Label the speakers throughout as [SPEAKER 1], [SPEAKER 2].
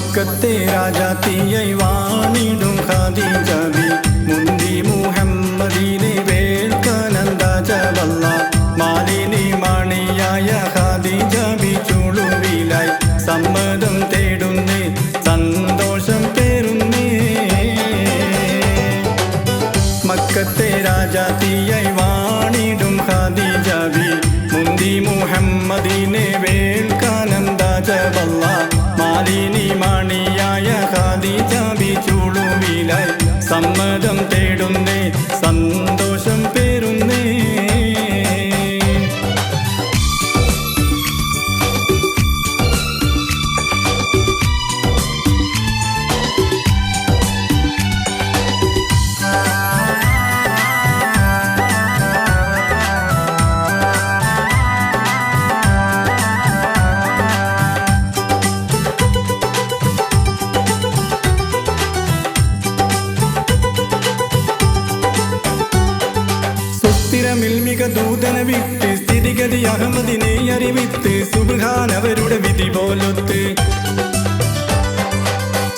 [SPEAKER 1] മക്കത്തെ രാജാത്തിയായി വാണിടും ഖാദിജബി മുന്തി സ്ഥിതിഗതി അഹമ്മദിനെ അറിവിത്ത് സുബാൻ അവരുടെ വിധി പോലൊത്ത്.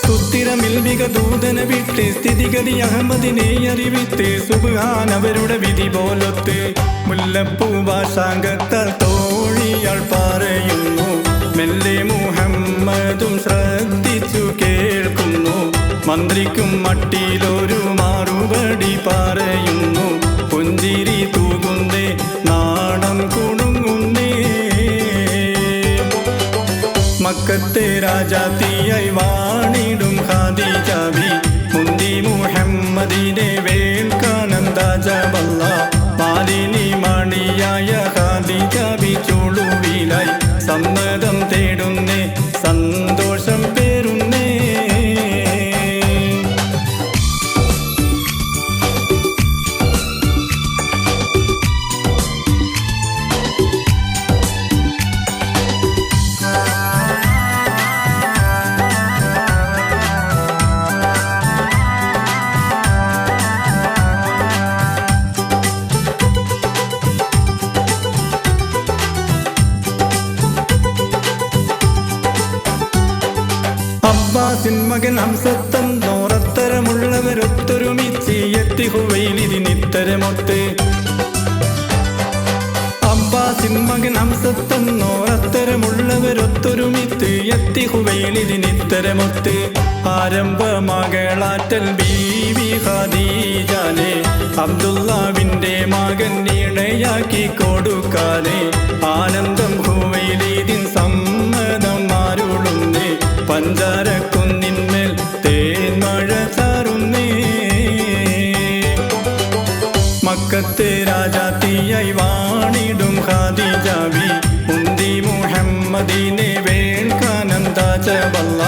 [SPEAKER 1] സുസ്ഥിരമിൽമിക ദൂതന വിട്ട് സ്ഥിതിഗതി അഹമ്മദിനെ അറിവിത്ത് സുബാൻ അവരുടെ വിധി പോലൊത്ത്. മുല്ലപ്പൂ ഭാഷാങ്കത്താൽ തോഴിയാൾ പറയുന്നു മെല്ലെ മുഹമ്മദും ശ്രദ്ധിച്ചു കേൾക്കുന്നു. മന്ത്രിക്കും മട്ടിയിലൊരു മാറുപടി പറയുന്നു പുഞ്ചിരി തൂകുന്നേ മക്കത്തെ രാജാത്തിയായി വാണിടും ഖാദിജബി മുന്തി മുഹമ്മദിനെ വേൽക്കാനന്ദജവല്ല മാലിനി മണിയായ ഖാദിജബി ചുളുവിലായി അബ്ബാസിൻ മകൻ ഹംസത്തം നോറത്തരമുള്ളവരൊത്തൊരുമിച്ച് എത്തി ഹുവൈലിതിനിത്തരമൊത്ത് അബ്ബാസിൻ മകൻ ഹംസത്തം നോറത്തരമുള്ളവരൊത്തൊരുമിത്ത് എത്തി ഹുവൈലിതിനിത്തരമൊത്ത് ആരംഭ മകളാറ്റൽ ബീവി ഖദീജാനെ അബ്ദുല്ലാവിന്റെ മകൻ ഇണയാക്കി കൊടുക്കാനെ ആനന്ദം ഹുവൈലിദിൻ സമ്മതം മാരുളുന്നേ പഞ്ചാരക്കുന്നിന്മേൽ മക്കത്തെ രാജാത്തിയായി വാണിടും ഖാദിജബി മുന്തി മുഹമ്മദിനെ വേൽക്കാനന്ദജവല്ല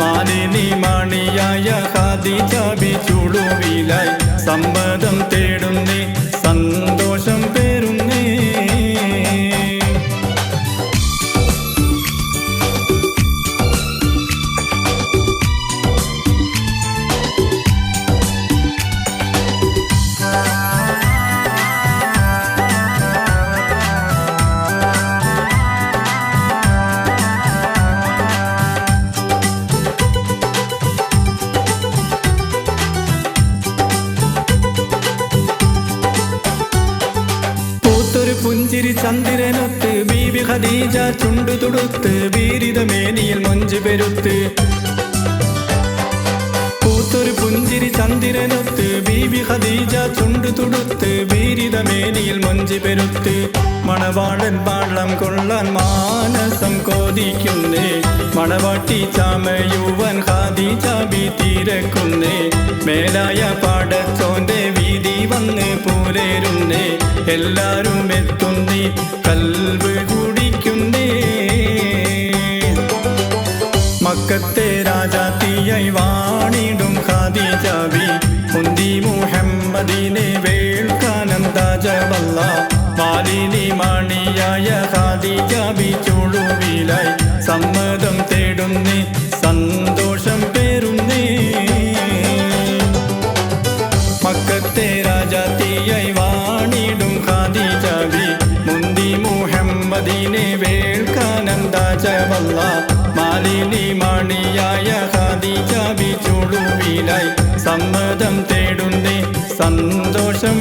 [SPEAKER 1] മാലിനി മണിയായ ഖാദിജബി ചുടുവിലായി സമ്മതം തേടുന്നേ സന്തോഷം ചന്ദ്രനൊത്ത് ബീവി ഖദീജ ചുണ്ടു തുടുത്ത് വീരിതമേനിയിൽ മൊഞ്ചു പെരുത്ത്. പൂത്തൊരു പുഞ്ചിരി ചന്ദ്രനൊത്ത് ബീവി ഖദീജ ചുണ്ടു തുടുത്ത് വീരിതമേനിയിൽ മൊഞ്ചു പെരുത്ത്. മണവാളൻ പാളം കൊള്ളാൻ മാനസം കോതിക്കുന്നേ. മണവാട്ടി ചാമയുവൻ ഖാദിജ ബി തീരക്കുന്നേ. മേലായ പാടത്തോന്റെ വീതി വന്ന് പോരേരുന്നേ എല്ലാരും എത്തുന്നേ കൽവ് കുടിക്കുന്നേ. മക്കത്തെ രാജാത്തിയായി വാണിടും ഖാദിജബി മുന്തി മുഹമ്മദിനെ വേൾക്കാനന്ദജവല്ല മാലിനി മണിയായ ഖാദിജബി ചുളുവിലായി സമ്മതം മുഹമ്മദിനെ മാലിനി മണിയായ ചാവി ചൂടുവിലായി സമ്മതം തേടുന്നേ സന്തോഷം